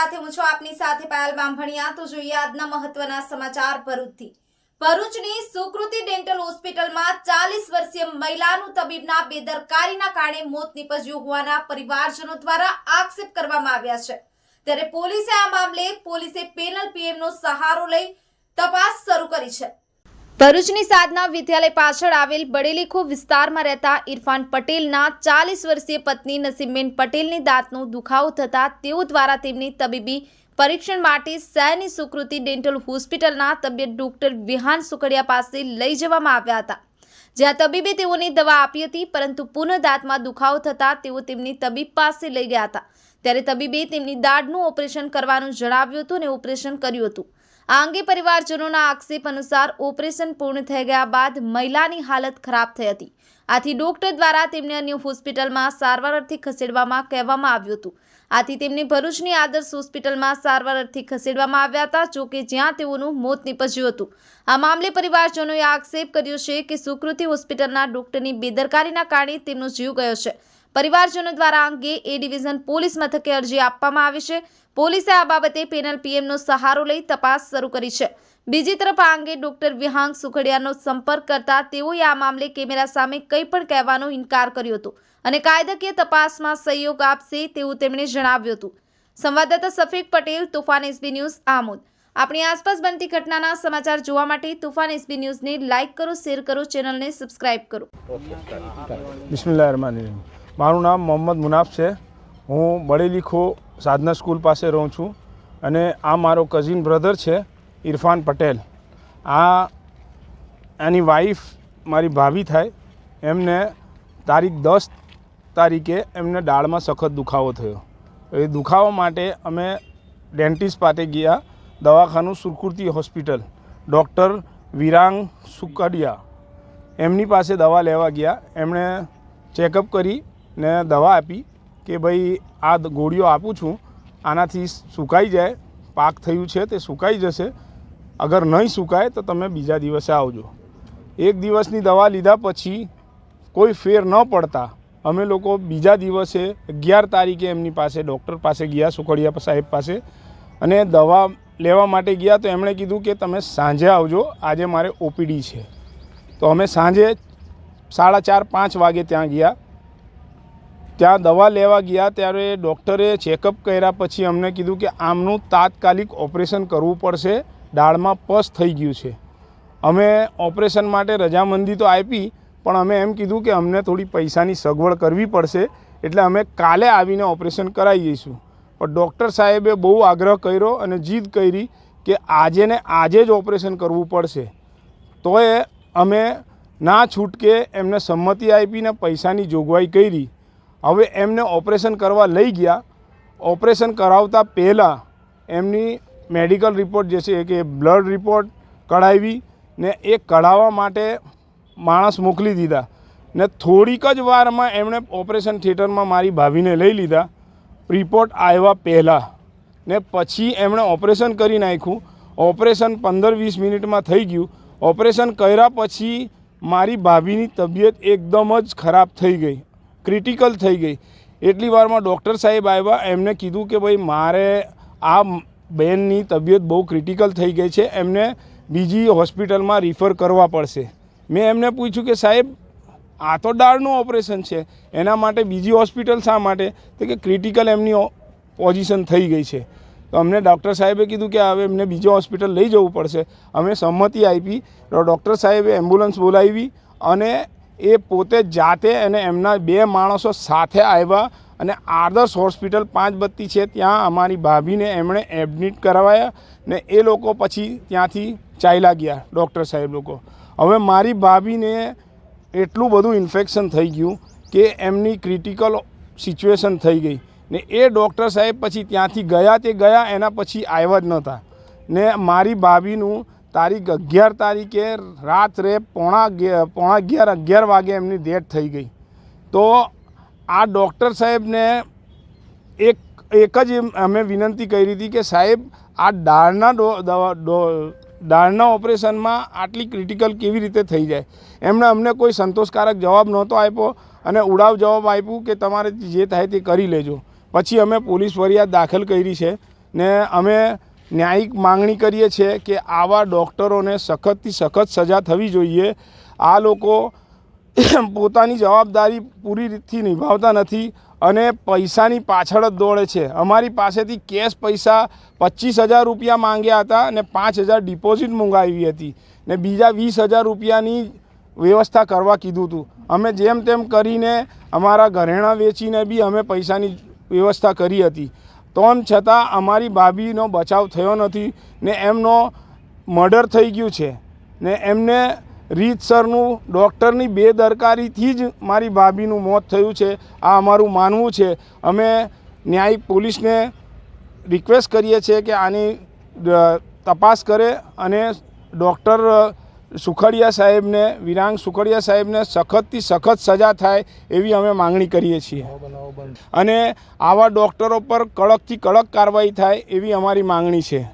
સાથે હું છું આપની સાથે પાયલ બામભણિયા તો જોઈએ આજના મહત્વના સમાચાર ભરૂચથી. ભરૂચની સુકૃતિ ડેન્ટલ હોસ્પિટલમાં ચાલીસ વર્ષીય મહિલાનું તબીબના બેદરકારીના કારણે મોત નીપજ્યું હોવાના પરિવારજનો દ્વારા આક્ષેપ કરવામાં આવ્યા છે. ત્યારે પોલીસે આ મામલે પોલીસે પેનલ પીએમનો સહારો લઈ તપાસ શરૂ કરી છે. ભરૂચની સાધના વિદ્યાલય પાછળ આવેલ બડેલીખો વિસ્તારમાં રહેતા ઇરફાન પટેલના ચાલીસ વર્ષીય પત્ની નસીમબેન પટેલની દાંતનો દુખાવો થતા તેઓ દ્વારા તેમની તબીબી પરીક્ષણ માટે શહેરની સુકૃતિ ડેન્ટલ હોસ્પિટલના તબિયત ડોક્ટર વિહાન સુકડિયા પાસે લઈ જવામાં આવ્યા હતા. જ્યાં તબીબે તેઓને દવા આપી હતી, પરંતુ પુનઃ દાંતમાં દુખાવો થતાં તેઓ તેમની તબીબ પાસે લઈ ગયા હતા. ત્યારે તબીબે તેમની દાઢનું ઓપરેશન કરવાનું જણાવ્યું હતું અને ઓપરેશન કર્યું હતું. આ પરિવારજનોના આક્ષેપ અનુસાર ઓપરેશન પૂર્ણ થઈ ગયા બાદ મહિલાની હાલત ખરાબ થઈ હતી. આથી ડોક્ટર દ્વારા તેમને અન્ય હોસ્પિટલમાં સારવાર અર્થે ખસેડવામાં કહેવામાં આવ્યું હતું. આથી તેમને ભરૂચની આદર્શ હોસ્પિટલમાં સારવાર અર્થે ખસેડવામાં આવ્યા હતા જોકે જ્યાં તેઓનું મોત નીપજ્યું હતું. આ મામલે પરિવારજનોએ આક્ષેપ કર્યો છે કે સુકૃતિ હોસ્પિટલના ડોક્ટરની બેદરકારીના કારણે તેમનો જીવ ગયો છે. પરિવારજનો દ્વારા અંગે એ ડિવિઝન પોલીસ મથકે અરજી આપવામાં આવી છે. પોલીસે આ બાબતે પેનલ પીએમનો સહારો લઈ તપાસ શરૂ કરી છે. બીજી તરફ આ અંગે ડોક્ટર વિહાંગ સુખડિયાનો સંપર્ક કરતા તેઓએ આ મામલે કેમેરા સામે કંઈ પણ કહેવાનો ઇનકાર કર્યો હતો અને કાયદાકીય તપાસમાં સહયોગ આપશે તેવું તેમણે જણાવ્યું હતું. સંવાદદાતા સફીક પટેલ, તુફાન એસબી ન્યૂઝ, આમોદ. આપણી આસપાસ બનતી ઘટનાના સમાચાર જોવા માટે તુફાન એસબી ન્યૂઝને લાઇક કરો, શેર કરો, ચેનલને સબસ્ક્રાઇબ કરો. બિસ્મિલ્લાહ મારું નામ મોહમ્મદ મુનાફ છે. હું બળેલીખો સાધના સ્કૂલ પાસે રહું છું અને આ મારો કઝિન બ્રધર છે, ઇરફાન પટેલ. આ એની વાઈફ મારી ભાભી થાય. એમને તારીખ દસ તારીખે એમને દાળમાં સખત દુખાવો થયો. એ દુખાવા માટે અમે ડેન્ટિસ્ટ પાસે ગયા, દવાખાનું સુરકુર્તી હોસ્પિટલ ડૉક્ટર વિરાંગ સુકડિયા. એમની પાસે દવા લેવા ગયા. એમણે ચેકઅપ કરી. ને દવા આપી કે ભાઈ આ ગોળીઓ આપું છું, આનાથી સુકાઈ જાય, પાક થયું છે તે સુકાઈ જશે, અગર નહીં સુકાય તો તમે બીજા દિવસે આવજો. એક દિવસની દવા લીધા પછી કોઈ ફેર ન પડતા, અમે લોકો બીજા દિવસે અગિયાર તારીખે એમની પાસે, ડૉક્ટર પાસે ગયા સુકડિયા સાહેબ પાસે, અને દવા લેવા માટે ગયા તો એમણે કીધું કે તમે સાંજે આવજો, આજે મારે ઓપીડી છે. તો અમે સાંજે સાડા ચાર, પાંચ વાગે ત્યાં ગયા ત્યાં દવા લેવા ગયા ત્યારે ડૉક્ટરે ચેકઅપ કર્યા પછી અમને કીધું કે આમનું તાત્કાલિક ઓપરેશન કરવું પડશે દાળમાં પસ થઈ ગયું છે. અમે ઓપરેશન માટે રજામંદી તો આપી, પણ અમે એમ કીધું કે અમને થોડી પૈસાની સગવડ કરવી પડશે, એટલે અમે કાલે આવીને ઓપરેશન કરાવી જઈશું પણ ડૉક્ટર સાહેબે બહુ આગ્રહ કર્યો અને જીદ કરી કે આજે ને આજે જ ઓપરેશન કરવું પડશે. તોય અમે ના છૂટકે એમને સંમતિ આપીને પૈસાની જોગવાઈ કરી. હવે એમને ઓપરેશન કરવા લઈ ગયા. ઓપરેશન કરાવતા પહેલાં એમની મેડિકલ રિપોર્ટ જે છે કે બ્લડ રિપોર્ટ કઢાવી ને એ કઢાવવા માટે માણસ મોકલી દીધા. ને થોડીક જ વારમાં એમણે ઓપરેશન થિયેટરમાં મારી ભાભીને લઈ લીધા. રિપોર્ટ આવ્યા પહેલાં. ને પછી એમણે ઓપરેશન કરી નાખ્યું. ઓપરેશન પંદર વીસ મિનિટમાં થઈ ગયું. ઓપરેશન કર્યા પછી મારી ભાભીની તબિયત એકદમ જ ખરાબ થઈ ગઈ. ક્રિટિકલ થઈ ગઈ. એટલી વારમાં ડૉક્ટર સાહેબ આવ્યા, એમને કીધું કે ભાઈ, મારે આ બેનની તબિયત બહુ ક્રિટિકલ થઈ ગઈ છે, એમને બીજી હોસ્પિટલમાં રિફર કરવા પડશે. મેં એમને પૂછ્યું કે સાહેબ, આ તો ડાળનું ઓપરેશન છે, એના માટે બીજી હોસ્પિટલ શા માટે? તો કે ક્રિટિકલ એમની પોઝિશન થઈ ગઈ છે. તો અમને ડૉક્ટર સાહેબે કીધું કે હવે એમને બીજી હોસ્પિટલ લઈ જવું પડશે. અમે સંમતિ આપી, તો ડૉક્ટર સાહેબે એમ્બ્યુલન્સ બોલાવી અને એ પોતે જાતે અને એમના બે માણસો સાથે આવ્યા અને આદર્શ હોસ્પિટલ પાંચ બત્તી છે, ત્યાં અમારી ભાભીને એમણે એડમિટ કરાવ્યા ને એ લોકો પછી ત્યાંથી ચાલ્યા ગયા, ડૉક્ટર સાહેબ લોકો. હવે મારી ભાભીને એટલું બધું ઇન્ફેક્શન થઈ ગયું કે એમની ક્રિટિકલ સિચ્યુએશન થઈ ગઈ ને એ ડૉક્ટર સાહેબ પછી ત્યાંથી ગયા તે ગયા એના પછી આવ્યા જ નહોતા. ને મારી ભાભીનું તારીખ અગિયાર તારીખે રાત્રે પોણા પોણા અગિયાર અગિયાર વાગે એમની ડેથ થઈ ગઈ. તો આ ડૉક્ટર સાહેબને એક એક જ અમે વિનંતી કરી હતી કે સાહેબ, આ દાળના ડો, દવા, ડો દાળના ઓપરેશનમાં આટલી ક્રિટિકલ કેવી રીતે થઈ જાય? એમણે અમને કોઈ સંતોષકારક જવાબ નહોતો આપ્યો અને ઉડાવ જવાબ આપ્યું કે તમારે જે થાય તે કરી લેજો. પછી અમે પોલીસ ફરિયાદ દાખલ કરી છે ને અમે ન્યાયિક માંગણી કરીએ છીએ કે આવા ડૉક્ટરોને સખતથી સખત સજા થવી જોઈએ. આ લોકો પોતાની જવાબદારી પૂરી રીતથી નિભાવતા નથી અને પૈસાની પાછળ જ દોડે છે. અમારી પાસેથી કેશ પૈસા પચીસ હજાર રૂપિયા માંગ્યા હતા અને પાંચ હજાર ડિપોઝિટ મંગાવી હતી ને બીજા વીસ હજાર રૂપિયાની વ્યવસ્થા કરવા કીધું હતું. અમે જેમ તેમ કરીને અમારા ઘરેણાં વેચીને બી અમે પૈસાની વ્યવસ્થા કરી હતી. તોમ છતાં અમારી ભાભીનો બચાવ થયો નથી ને એમનો મર્ડર થઈ ગયું છે. ને એમને રીતસરનું ડૉક્ટરની બેદરકારીથી જ મારી ભાભીનું મોત થયું છે. આ અમારું માનવું છે. અમે ન્યાયિક પોલીસને રિક્વેસ્ટ કરીએ છીએ કે આની તપાસ કરે અને ડૉક્ટર સુખડિયા સાહેબને, વિરાંગ સુખડિયા સાહેબને સખતથી સખત સજા થાય એવી અમે માંગણી કરીએ છીએ. અને આવા ડૉક્ટરો પર કડકથી કડક કાર્યવાહી થાય એવી અમારી માંગણી છે.